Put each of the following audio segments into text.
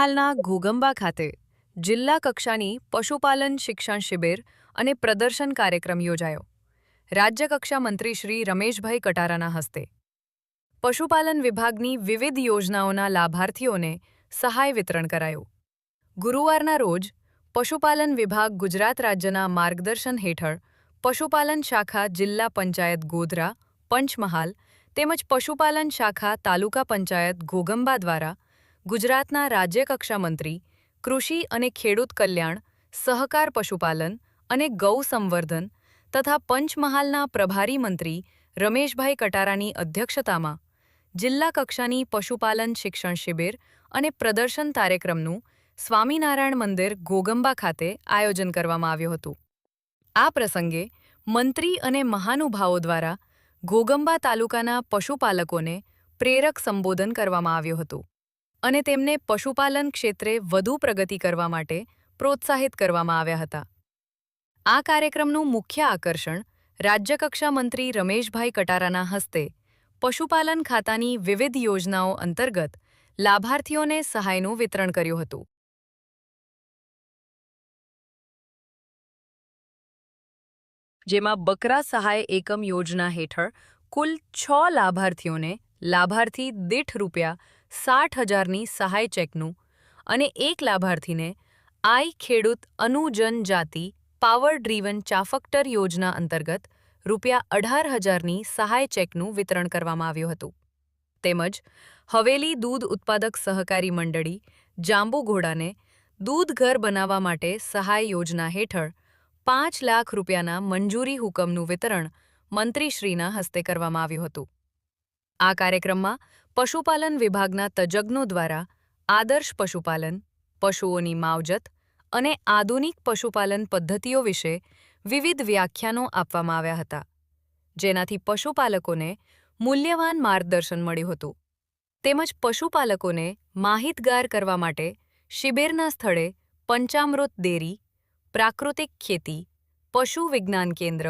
પંચમહાલના ઘોગંબા ખાતે જિલ્લા કક્ષાની પશુપાલન શિક્ષણ શિબિર અને પ્રદર્શન કાર્યક્રમ યોજાયો. રાજ્યકક્ષા મંત્રી શ્રી રમેશભાઈ કટારાના હસ્તે પશુપાલન વિભાગની વિવિધ યોજનાઓના લાભાર્થીઓને સહાય વિતરણ કરાયું. ગુરુવારના રોજ પશુપાલન વિભાગ ગુજરાત રાજ્યના માર્ગદર્શન હેઠળ પશુપાલન શાખા જિલ્લા પંચાયત ગોધરા, પંચમહાલ તેમજ પશુપાલન શાખા તાલુકા પંચાયત ઘોગંબા દ્વારા ગુજરાતના રાજ્યકક્ષા મંત્રી કૃષિ અને ખેડૂત કલ્યાણ, સહકાર પશુપાલન અને ગૌ સંવર્ધન તથા પંચમહાલના પ્રભારી મંત્રી રમેશભાઈ કટારાની અધ્યક્ષતામાં જિલ્લા કક્ષાની પશુપાલન શિક્ષણ શિબિર અને પ્રદર્શન કાર્યક્રમનું સ્વામિનારાયણ મંદિર ગોગંબા ખાતે આયોજન કરવામાં આવ્યું હતું. આ પ્રસંગે મંત્રી અને મહાનુભાવો દ્વારા ગોગંબા તાલુકાના પશુપાલકોને પ્રેરક સંબોધન કરવામાં આવ્યું હતું. અને તેમને પશુપાલન ક્ષેત્રે વધુ પ્રગતિ કરવા માટે પ્રોત્સાહિત કરવામાં આવ્યા હતા. આ કાર્યક્રમનું મુખ્ય આકર્ષણ રાજ્યકક્ષા મંત્રી રમેશભાઈ કટારાના હસ્તે પશુપાલન ખાતાની વિવિધ યોજનાઓ અંતર્ગત લાભાર્થીઓને સહાયનું વિતરણ કર્યું હતું. જેમાં બકરા સહાય એકમ યોજના હેઠળ કુલ છ લાભાર્થીઓને લાભાર્થી દીઠ રૂપિયા સાઠ હજારની સહાય ચેકનું અને એક લાભાર્થીને આઈ ખેડૂત અનુજન જાતિ પાવર ડ્રીવન ચાફક્ટર યોજના અંતર્ગત રૂપિયા અઢાર હજારની સહાય ચેકનું વિતરણ કરવામાં આવ્યું હતું. તેમજ હવેલી દૂધ ઉત્પાદક સહકારી મંડળી જાંબુઘોડાને દૂધ ઘર બનાવવા માટે સહાય યોજના હેઠળ પાંચ લાખ રૂપિયાના મંજૂરી હુકમનું વિતરણ મંત્રીશ્રીના હસ્તે કરવામાં આવ્યું હતું. આ કાર્યક્રમમાં પશુપાલન વિભાગના તજજ્ઞો દ્વારા આદર્શ પશુપાલન, પશુઓની માવજત અને આધુનિક પશુપાલન પદ્ધતિઓ વિશે વિવિધ વ્યાખ્યાનો આપવામાં આવ્યા હતા, જેનાથી પશુપાલકોને મૂલ્યવાન માર્ગદર્શન મળ્યું હતું. તેમજ પશુપાલકોને માહિતગાર કરવા માટે શિબિરના સ્થળે પંચામૃત ડેરી, પ્રાકૃતિક ખેતી, પશુ વિજ્ઞાન કેન્દ્ર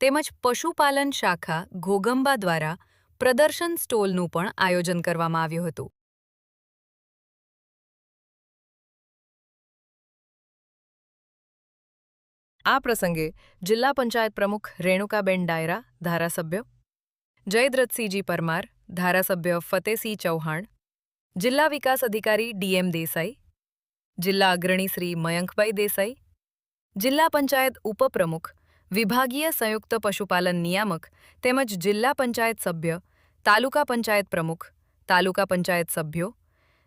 તેમજ પશુપાલન શાખા ઘોગંબા દ્વારા પ્રદર્શન સ્ટોલનું પણ આયોજન કરવામાં આવ્યું હતું. આ પ્રસંગે જિલ્લા પંચાયત પ્રમુખ રેણુકાબેન ડાયરા, ધારાસભ્ય જયદ્રથસિંહજી પરમાર, ધારાસભ્ય ફતેસિંહ ચૌહાણ, જિલ્લા વિકાસ અધિકારી ડીએમ દેસાઈ, જિલ્લા અગ્રણી શ્રી મયંકભાઈ દેસાઈ, જિલ્લા પંચાયત ઉપપ્રમુખ વિભાગીય સંયુક્ત પશુપાલન નિયામક તેમજ જિલ્લા પંચાયત સભ્ય તાલુકા પંચાયત પ્રમુખ, તાલુકા પંચાયત સભ્યો,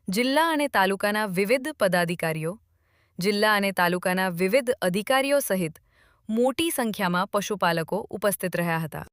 જિલ્લા અને તાલુકાના વિવિધ પદાધિકારીઓ, જિલ્લા અને તાલુકાના વિવિધ અધિકારીઓ સહિત મોટી સંખ્યામાં પશુપાલકો ઉપસ્થિત રહ્યા હતા.